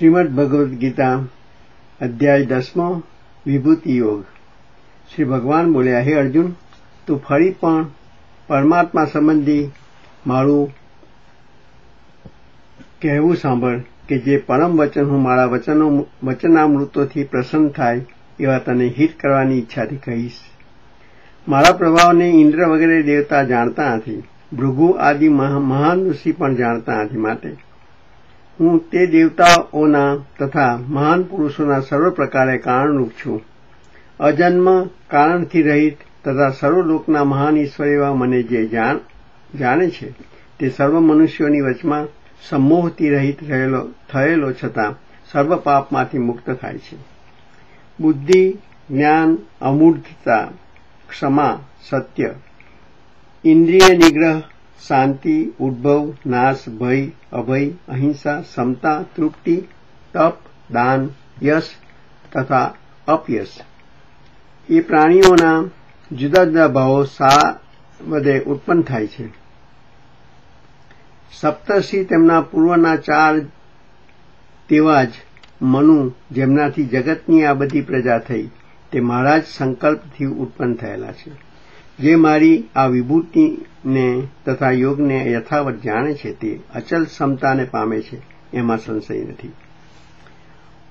શ્રીમદ ભગવદ્ ગીતા અધ્યાય દસમો વિભૂતિ યોગ. શ્રી ભગવાન બોલ્યા, હે અર્જુન, તું ફરી પણ પરમાત્મા સંબંધી મારું કહેવું સાંભળ કે જે પરમ વચન હું મારા વચનો, વચનામૃતોથી પ્રસન્ન થાય એવા તને હિત કરવાની ઈચ્છાથી કહીશ. મારા પ્રભાવને ઇન્દ્ર વગેરે દેવતા જાણતા નથી, ભૃગુ આદિ મહાન ઋષિ પણ જાણતા નથી માટે. હું તે દેવતાઓના તથા મહાન પુરુષોના સર્વ પ્રકારે કારણરૂપ છું. અજન્મ કારણથી રહિત તથા સર્વલોકના મહાન ઈશ્વર એવા મને જે જાણે છે, તે સર્વ મનુષ્યોની વચમાં સમોહથી રહિત રહેલો, થયેલો છતાં સર્વ પાપમાંથી મુક્ત થાય છે. બુદ્ધિ, જ્ઞાન, અમૂર્તતા, ક્ષમા, સત્ય, ઇન્દ્રિય નિગ્રહ શાંતિ, ઉદ્ભવ, નાશ, ભય, અભય, અહિંસા, સમતા, તૃપ્તિ, તપ, દાન, યશ તથા અપયશ. એ પ્રાણીઓના જુદા જુદા ભાવો શા બધે ઉત્પન્ન થાય છે? સપ્તર્ષિ તેમના પૂર્વના ચાર તેવા જ મનુ જેમનાથી જગતની આ બધી પ્રજા થઈ, તે મારા જ સંકલ્પથી ઉત્પન્ન થયેલા છે. જે મારી આ વિભૂતિને તથા યોગને યથાવત જાણે છે તે અચલ ક્ષમતાને પામે છે, એમાં સંશય નથી.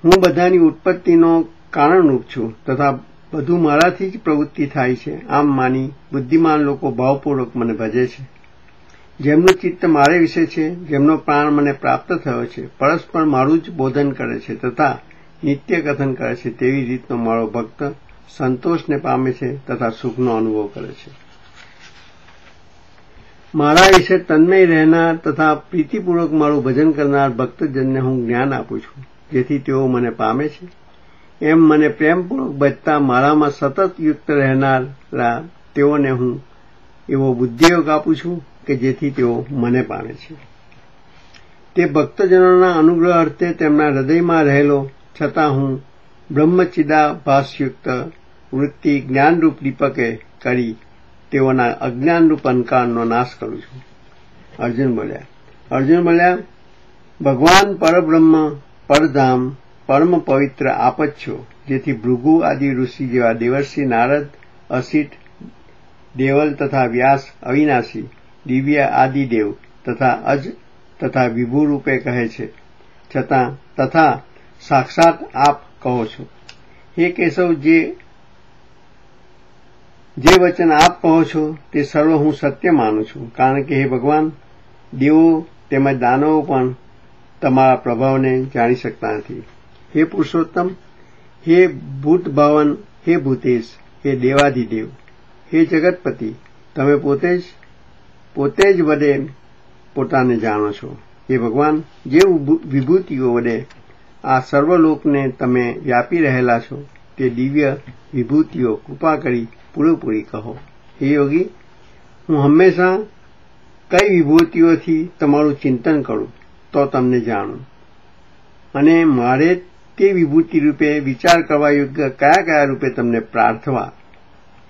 હું બધાની ઉત્પત્તિનો કારણરૂપ છું તથા બધું મારાથી જ પ્રવૃત્તિ થાય છે, આમ માની બુદ્ધિમાન લોકો ભાવપૂર્વક મને ભજે છે. જેમનું ચિત્ત મારે વિશે છે, જેમનો પ્રાણ મને પ્રાપ્ત થયો છે, પરસ્પર મારું જ બોધન કરે છે તથા નિત્ય કથન કરે છે તેવી રીતનો મારો ભક્ત સંતોષને પામે છે તથા સુખનો અનુભવ કરે છે. મારા વિશે તન્મય રહેનાર તથા પ્રીતિપૂર્વક મારું ભજન કરનાર ભક્તજનને હું જ્ઞાન આપું છું, જેથી તેઓ મને પામે છે. એમ મને પ્રેમપૂર્વક બચતા મારામાં સતત યુક્ત રહેનારા તેઓને હું એવો બુદ્ધિયોગ આપું છું કે જેથી તેઓ મને પામે છે. તે ભક્તજનોના અનુગ્રહ અર્થે તેમના હૃદયમાં રહેલો, છતાં હું બ્રહ્મચિદાભાસયુક્ત વૃત્તિ જ્ઞાનરૂપ દીપકે કરી તેઓના અજ્ઞાનરૂપ અંકારનો નાશ કરું છું. અર્જુન બોલ્યા અર્જુન બોલ્યા ભગવાન પરબ્રહ્મ, પરધામ, પરમ પવિત્ર આપ જેથી ભૃગુ આદિ ઋષિ જેવા દેવર્ષિ નારદ, અસિત, દેવલ તથા વ્યાસ, અવિનાશી, દિવ્ય આદિદેવ તથા અજ તથા વિભુ રૂપે કહે છે. છતાં તથા સાક્ષાત આપ કહો છો. હે કેશવ, જે જે વચન આપ કહો છો તે સર્વ હું સત્ય માનું છું. કારણ કે હે ભગવાન, દેવો તેમજ દાનવો પણ તમારા પ્રભાવને જાણી શકતા નથી. હે પુરુષોત્તમ, હે ભૂત ભાવન, હે ભૂતેશ, હે દેવાધિદેવ હે જગતપતિ, તમે પોતે જ પોતે જ વડે પોતાને જાણો છો. હે ભગવાન જે વિભૂતિઓ વડે આ સર્વલોકને તમે વ્યાપી રહેલા છો તે દિવ્ય વિભૂતિઓ કૃપા કરી પૂરેપૂરી કહો. હે યોગી, હું હંમેશા કઈ વિભૂતિઓથી તમારું ચિંતન કરું તો તમને જાણું. અને મારે તે વિભૂતિ રૂપે વિચાર કરવા યોગ્ય કયા કયા રૂપે તમને પ્રાર્થવા?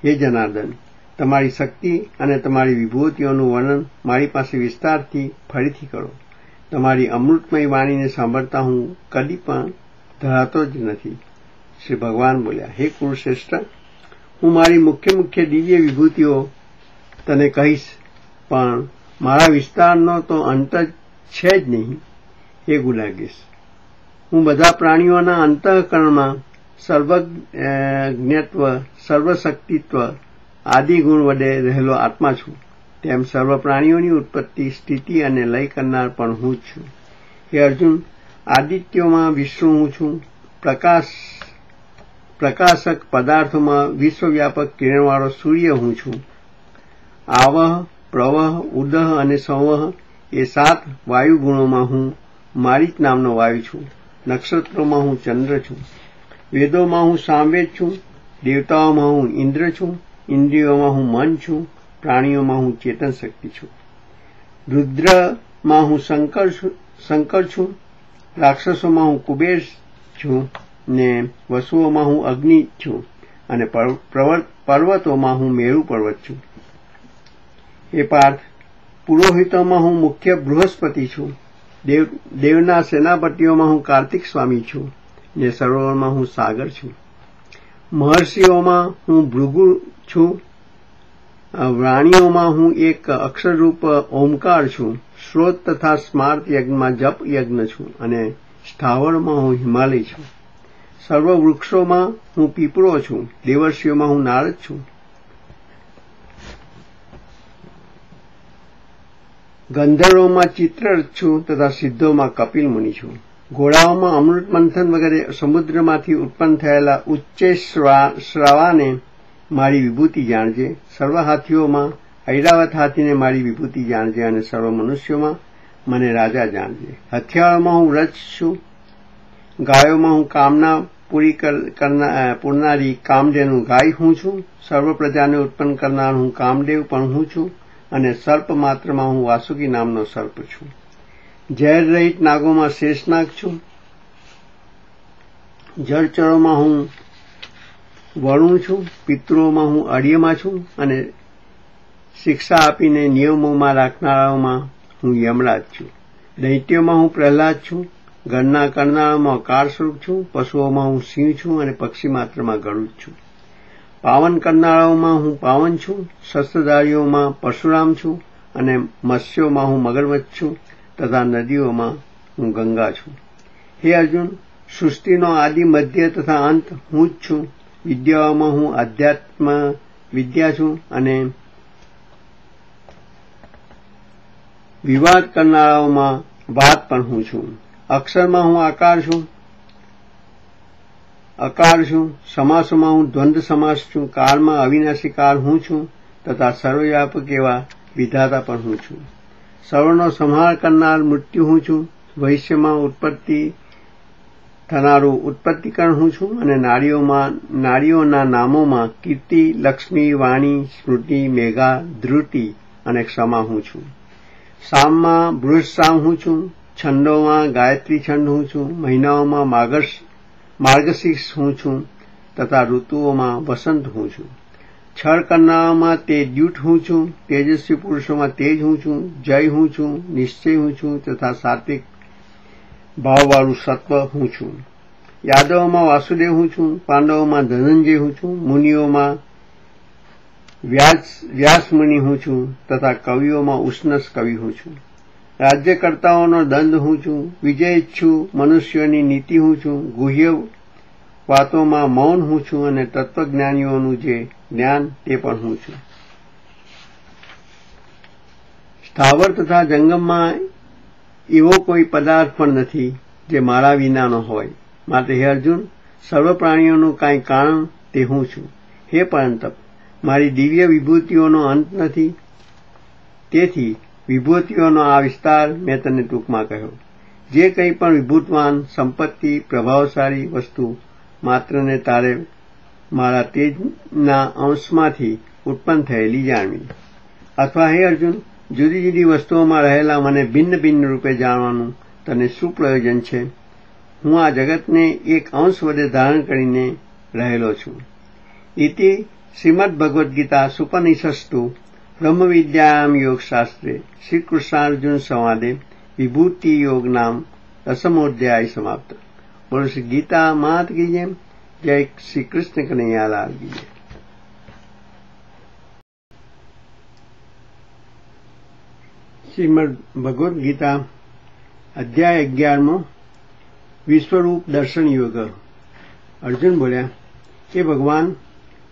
હે જનાર્દન, તમારી શક્તિ અને તમારી વિભૂતિઓનું વર્ણન મારી પાસે વિસ્તારથી ફરીથી કરો. તમારી અમૃતમય વાણીને સાંભળતા હું કદી પણ ધરાતો જ નથી. શ્રી ભગવાન બોલ્યા, હે કુરુશ્રેષ્ઠ હું મારી મુખ્ય મુખ્ય દિવ્ય વિભૂતિઓ તને કહીશ, પણ મારા વિસ્તારનો તો અંત છે જ નહીં. હે ગુલાગીશ, હું બધા પ્રાણીઓના અંતઃકરણમાં સર્વજ્ઞત્વ સર્વશક્તિત્વ આદિ ગુણ વડે રહેલો આત્મા છું. તેમ સર્વ પ્રાણીઓની ઉત્પત્તિ, સ્થિતિ અને લય કરનાર પણ હું જ છું. હે અર્જુન, આદિત્યોમાં વિશ્વ હું છું. પ્રકાશ, પ્રકાશક પદાર્થોમાં વિશ્વવ્યાપક કિરણવાળો સૂર્ય હું છું. આવહ, પ્રવહ, ઉદહ અને સંવહ એ સાત વાયુ ગુણોમાં હું મારી જ નામનો વાયુ છું. નક્ષત્રોમાં હું ચંદ્ર છું. વેદોમાં હું સામવેદ છું. દેવતાઓમાં હું ઇન્દ્ર છું. ઇન્દ્રિયોમાં હું મન છું. પ્રાણીઓમાં હું ચેતન શક્તિ છું. રુદ્રમાં હું શંકર શંકર છું, રાક્ષસોમાં હું કુબેર છું ને વસુઓમાં હું અગ્નિ છું અને પર્વતોમાં હું મેરુ પર્વત છું. એ પાર્થ પુરોહિતોમાં હું મુખ્ય બૃહસ્પતિ છું. દેવ, દેવના સેનાપતિઓમાં હું કાર્તિક સ્વામી છું ને સરોવરમાં હું સાગર છું. મહર્ષિઓમાં હું ભૃગુ છું વાણીઓમાં હું એક અક્ષરરૂપ ઓમકાર છું. સ્રોત તથા સ્માર્ત યજ્ઞમાં જપ યજ્ઞ છું અને સ્થાવરમાં હું હિમાલય છું. સર્વ વૃક્ષોમાં હું પીપળો છું. દેવર્ષિઓમાં હું નારદ છું. ગંધર્વોમાં ચિત્રરથ છું તથા સિદ્ધોમાં કપિલ મુનિ છું. ઘોડાઓમાં અમૃત મંથન વગેરે સમુદ્રમાંથી ઉત્પન્ન થયેલા ઉચ્ચે શ્રાવાને મારી વિભૂતિ જાણજે. સર્વ હાથીઓમાં, ઐરાવત હાથીને મારી વિભૂતિ જાણજે અને સર્વ મનુષ્યોમાં મને રાજા જાણજે. હથિયારોમાં હું રચ છું, ગાયોમાં હું કામના પૂરી પૂરનારી કામદેવનું ગાય હું છું, સર્વ પ્રજાને ઉત્પન્ન કરનાર હું કામદેવ પણ હું છું અને સર્પ માત્રમાં હું વાસુકી નામનો સર્પ છું. ઝેર રહિત નાગોમાં શેષનાગ છું. જળચરોમાં હું વરુણ છું, પિતૃઓમાં હું અડિયમાં છું અને શિક્ષા આપીને નિયમોમાં રાખનારાઓમાં હું યમરાજ છું. દૈત્યોમાં હું પ્રહલાદ છું ગણના કરનારાઓમાં કાર સ્વરૂપ છું, પશુઓમાં હું સિંહ છું અને પક્ષી માત્રમાં ગરુડ છું. પાવન કરનારાઓમાં હું પાવન છું, શસ્ત્રધારીઓમાં પરશુરામ છું અને મત્સ્યોમાં હું મગરમચ્છ છું તથા નદીઓમાં હું ગંગા છું. હે અર્જુન, સૃષ્ટિનો આદિ મધ્ય તથા અંત હું જ છું. વિદ્યાઓમાં હું આધ્યાત્મ વિદ્યા છું અને વિવાદ કરનારાઓમાં વાત પણ હું છું. અક્ષરમાં હું આકાર છું, અકાર છું, સમાસોમાં હું દ્વંદ્વ સમાસ છું, કાળમાં અવિનાશી કાળ હું છું તથા સર્વવ્યાપક એવા વિધાતા પણ હું છું. સર્વનો સંહાર કરનાર મૃત્યુ હું છું, ભવિષ્યમાં ઉત્પત્તિ થનારું ઉત્પત્તિકરણ હું છું અને નારીઓમાં, નારીઓના નામોમાં કીર્તિ, લક્ષ્મી, વાણી, સ્મૃતિ, મેઘા, ધ્રુતિ અને ક્ષમા હું છું. સામમાં બૃહસામ હું છું, છંદોમાં ગાયત્રી છંદ હું છું, મહિનાઓમાં માર્ગશ માર્ગશીર્ષ હું છું તથા ઋતુઓમાં વસંત હું છું. છળ કરનારામાં તે દ્યુટ હું છું, તેજસ્વી પુરુષોમાં તેજ હું છું, જય હું છું, નિશ્ચય હું છું તથા સાત્વિક ભાવવાળું સત્વ હું છું. યાદવોમાં વાસુદેવ હું છું, પાંડવોમાં ધનંજય હું છું, મુનિઓમાં વ્યાસમુનિ હું છું તથા કવિઓમાં ઉષ્ણસ કવિ હું છું. રાજ્યકર્તાઓનો દંડ હું છું, વિજય છું મનુષ્યોની નીતિ હું છું, ગુહ્ય વાતોમાં મૌન હું છું અને તત્વજ્ઞાનીઓનું જે જ્ઞાન તે પણ હું છું. સ્થાવર તથા જંગમમાં એવો કોઈ પદાર્થ પણ નથી જે મારા વિનાનો હોય. માટે હે અર્જુન, સર્વ પ્રાણીઓનું કાંઈ કારણ તે હું છું. હે પરંતપ, મારી દિવ્ય વિભૂતિઓનો અંત નથી. તેથી વિભૂતિઓનો આ વિસ્તાર મેં તને ટૂંકમાં કહ્યો. જે કંઈ પણ વિભૂતવાન, સંપત્તિ, પ્રભાવશાળી વસ્તુ માત્રને તારે મારા તેજના અંશમાંથી ઉત્પન્ન થયેલી જાણવી. અથવા હે અર્જુન જુદી જુદી વસ્તુઓમાં રહેલા મને ભિન્ન ભિન્ન રૂપે જાણવાનું તને શું પ્રયોજન છે. હું આ જગતને એક અંશ વડે ધારણ કરીને રહેલો છું. ઇતિ શ્રીમદ ભગવદ્ ગીતા સુપનિષસ્તુ બ્રહ્મવિદ્યાયામ યોગશાસ્ત્રે શ્રીકૃષ્ણાર્જુન સંવાદે વિભૂતિ યોગ નામ દસમોધ્યાય સમાપ્ત. બોલો શ્રી ગીતા માત કીજે જય. શ્રી કૃષ્ણ કનૈયાલાલ કી શ્રીમદ ભગવદ્ ગીતા અધ્યાય અગિયારમો વિશ્વરૂપ દર્શન યોગ. અર્જુન બોલ્યા કે ભગવાન,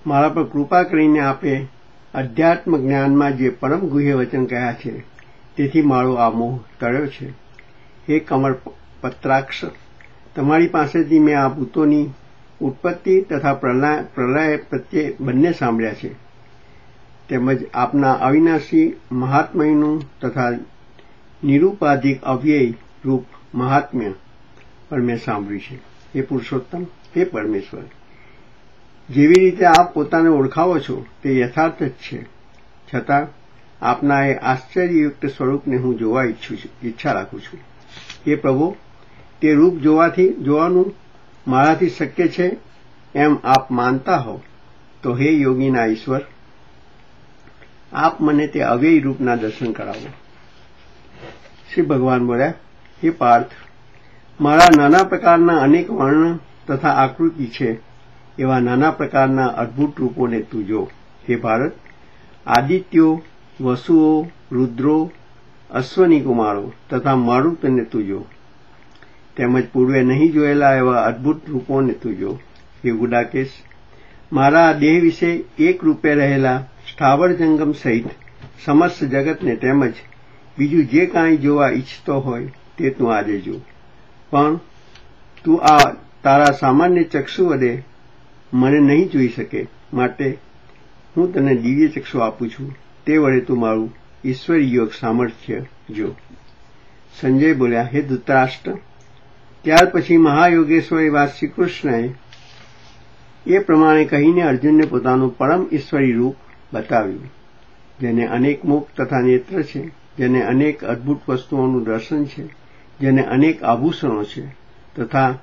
મારા પર કૃપા કરીને આપે અધ્યાત્મ જ્ઞાનમાં જે પરમ ગુહ્ય વચન કહ્યા છે, તેથી મારો આ મોહ ટળ્યો છે. હે કમળ પત્રાક્ષ, તમારી પાસેથી મેં આ ભૂતોની ઉત્પત્તિ તથા પ્રલય પ્રત્યે બંને સાંભળ્યા છે. તેમજ આપના અવિનાશી મહાત્મયનું તથા નિરૂપાધિક અવ્યય રૂપ મહાત્મ્ય પણ મેં સાંભળ્યું છે. એ પુરુષોત્તમ, હે પરમેશ્વર, જેવી રીતે આપ પોતાને ઓળખાવો છો, તે યથાર્થ જ છે. છતાં, આપના એ આશ્ચર્યયુક્ત સ્વરૂપને હું જોવા ઈચ્છું છું, ઈચ્છા રાખું છું. એ પ્રભુ, તે રૂપ જોવાથી, જોવાનું મારાથી શક્ય છે? એમ આપ માનતા હો, તો હે યોગીના ઈશ્વર આપ મને તે અવ્યય રૂપના દર્શન કરાવો. શ્રી ભગવાન બોલ્યા, હે પાર્થ, મારા નાના પ્રકારના અનેક વર્ણ તથા આકૃતિ છે. એવા નાના પ્રકારના અદ્ભુત રૂપોને તું જો. હે ભારત, આદિત્યો, વસુઓ, રુદ્રો, અશ્વની કુમારો તથા મારુતને તું જો. તેમજ પૂર્વે નહીં જોયેલા એવા અદ્ભુત રૂપોને તું જો. હે ગુડાકેશ, મારા દેહ વિશે એક રૂપે રહેલા સ્થાવર જંગમ સહિત સમસ્ત જગતને તેમજ બીજું જે કાંઈ જોવા ઈચ્છતો હોય તે તું આજે જો. પણ તું આ તારા સામાન્ય ચક્ષુ વડે મને નહીં જોઈ શકે માટે હું તને દિવ્ય ચક્ષુ આપું છું. તે વડે તું મારું ઈશ્વરી યોગ સામર્થ્ય જો. સંજય બોલ્યા, હે ધૃતરાષ્ટ્ર, ત્યાર પછી મહાયોગેશ્વર એવા શ્રીકૃષ્ણએ એ પ્રમાણે કહીને અર્જુનને પોતાનું પરમ ઈશ્વરી રૂપ બતાવ્યું. જેને અનેક મુખ તથા નેત્ર છે, જેને અનેક અદ્ભુત વસ્તુઓનું દર્શન છે, જેને અનેક આભૂષણો છે, તથા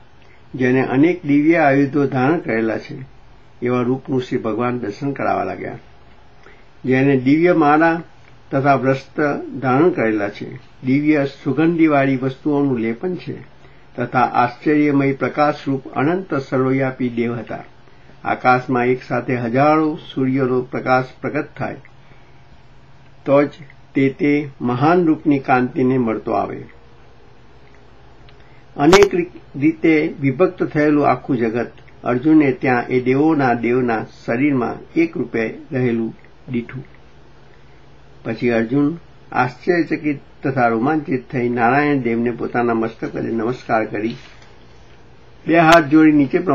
જેને અનેક દિવ્ય આયુધો ધારણ કરેલા છે, એવા રૂપનું શ્રી ભગવાન દર્શન કરાવવા લાગ્યા. જેને દિવ્ય માળા તથા વ્રસ્ત ધારણ કરેલા છે, દિવ્ય સુગંધીવાળી વસ્તુઓનું લેપન છે, તથા આશ્ચર્યમય પ્રકાશરૂપ અનંત સર્વવ્યાપી દેવ હતા. આકાશમાં એક સાથે હજારો સૂર્યનો પ્રકાશ પ્રગટ થાય, તો જ તે તે મહાન રૂપની કાંતિને મળતો આવે. અનેક રીતે વિભક્ત થયેલું આખું જગત અર્જુને ત્યાં એ દેવોના દેવના શરીરમાં એક રૂપે રહેલું દીઠું. પછી અર્જુન આશ્ચર્યચકિત તથા રોમાંચિત થઈ નારાયણ દેવને પોતાના મસ્તક વડે નમસ્કાર કરી, બે હાથ જોડી નીચે પ્રમાણે